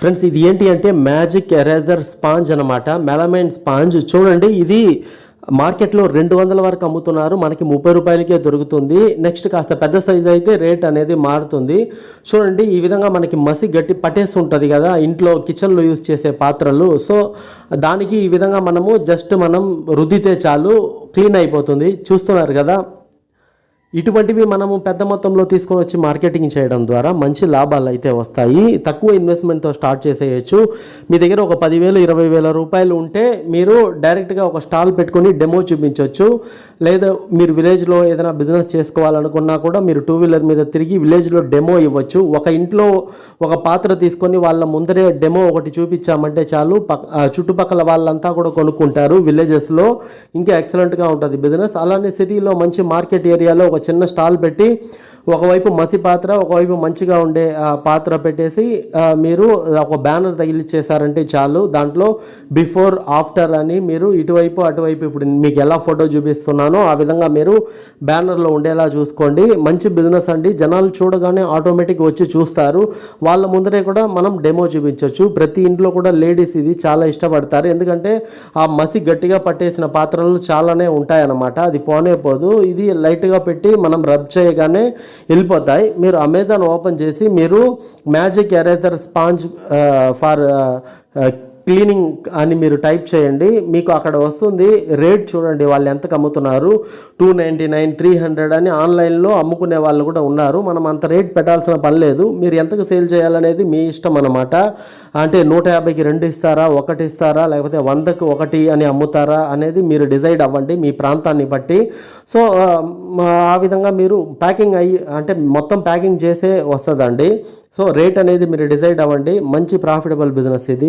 Friends ఇది ఏంటి అంటే మ్యాజిక్ ఎరేజర్ స్పాంజ్ అనమాట మెలమైన్ స్పాంజ్. చూడండి ఇది మార్కెట్లో రెండు వందల వరకు అమ్ముతున్నారు. మనకి ముప్పై రూపాయలకే దొరుకుతుంది. నెక్స్ట్ కాస్త పెద్ద సైజ్ అయితే రేట్ అనేది మారుతుంది. చూడండి ఈ విధంగా మనకి మసి గట్టి పట్టేసి ఉంటుంది కదా ఇంట్లో కిచెన్లో యూజ్ చేసే పాత్రలు. సో దానికి ఈ విధంగా మనము జస్ట్ మనం రుద్దితే చాలు క్లీన్ అయిపోతుంది. చూస్తున్నారు కదా ఇటువంటివి మనము పెద్ద మొత్తంలో తీసుకొని వచ్చి మార్కెటింగ్ చేయడం ద్వారా మంచి లాభాలు అయితే వస్తాయి. తక్కువ ఇన్వెస్ట్మెంట్తో స్టార్ట్ చేసేయచ్చు. మీ దగ్గర ఒక పదివేలు ఇరవై వేల రూపాయలు ఉంటే మీరు డైరెక్ట్గా ఒక స్టాల్ పెట్టుకొని డెమో చూపించవచ్చు లేదా మీరు విలేజ్లో ఏదైనా బిజినెస్ చేసుకోవాలనుకున్నా కూడా మీరు టూ వీలర్ మీద తిరిగి విలేజ్లో డెమో ఇవ్వచ్చు. ఒక ఇంట్లో ఒక పాత్ర తీసుకొని వాళ్ళ ముందరే డెమో ఒకటి చూపించామంటే చాలు. పక్ చుట్టుపక్కల వాళ్ళంతా కూడా కొనుక్కుంటారు. విలేజెస్లో ఇంకా ఎక్సలెంట్గా ఉంటుంది బిజినెస్ అలానే సిటీలో మంచి మార్కెట్ ఏరియాలో ఒక చిన్న స్టాల్ పెట్టి ఒకవైపు మసి పాత్ర ఒకవైపు మంచిగా ఉండే పాత్ర పెట్టేసి మీరు ఒక బ్యానర్ తగిలిచ్చేసారంటే చాలు. దాంట్లో బిఫోర్ ఆఫ్టర్ అని మీరు ఇటువైపు అటువైపు ఇప్పుడు మీకు ఎలా ఫోటో చూపిస్తున్నానో ఆ విధంగా మీరు బ్యానర్లో ఉండేలా చూసుకోండి. మంచి బిజినెస్ అండి. జనాలు చూడగానే ఆటోమేటిక్ వచ్చి చూస్తారు. వాళ్ళ ముందరే కూడా మనం డెమో చూపించవచ్చు ప్రతి ఇంట్లో కూడా లేడీస్ ఇది చాలా ఇష్టపడతారు. ఎందుకంటే ఆ మసి గట్టిగా పట్టేసిన పాత్రలు చాలానే ఉంటాయన్నమాట. అది పోనే పోదు. ఇది లైట్గా పెట్టి మనం రబ్ చేయగానే వెళ్ళిపోతాయి. మీరు అమెజాన్ ఓపెన్ చేసి మీరు magic eraser sponge for cleaning అని మీరు టైప్ చేయండి. మీకు అక్కడ వస్తుంది రేట్ చూడండి వాళ్ళు ఎంతకు అమ్ముతున్నారు two ninety nine three hundred అని ఆన్లైన్లో అమ్ముకునే వాళ్ళు కూడా ఉన్నారు. మనం అంత రేట్ పెట్టాల్సిన పని లేదు. మీరు ఎంతకు సేల్ చేయాలనేది మీ ఇష్టం అనమాట అంటే నూట యాభైకి రెండు ఇస్తారా ఒకటి ఇస్తారా లేకపోతే వందకు ఒకటి అని అమ్ముతారా అనేది మీరు డిసైడ్ అవ్వండి మీ ప్రాంతాన్ని బట్టి. సో ఆ, ఆ విధంగా మీరు ప్యాకింగ్ అయ్యి అంటే మొత్తం ప్యాకింగ్ చేసే వస్తుందండి. సో రేట్ అనేది మీరు డిసైడ్ అవ్వండి. మంచి ప్రాఫిటబుల్ బిజినెస్ ఇది.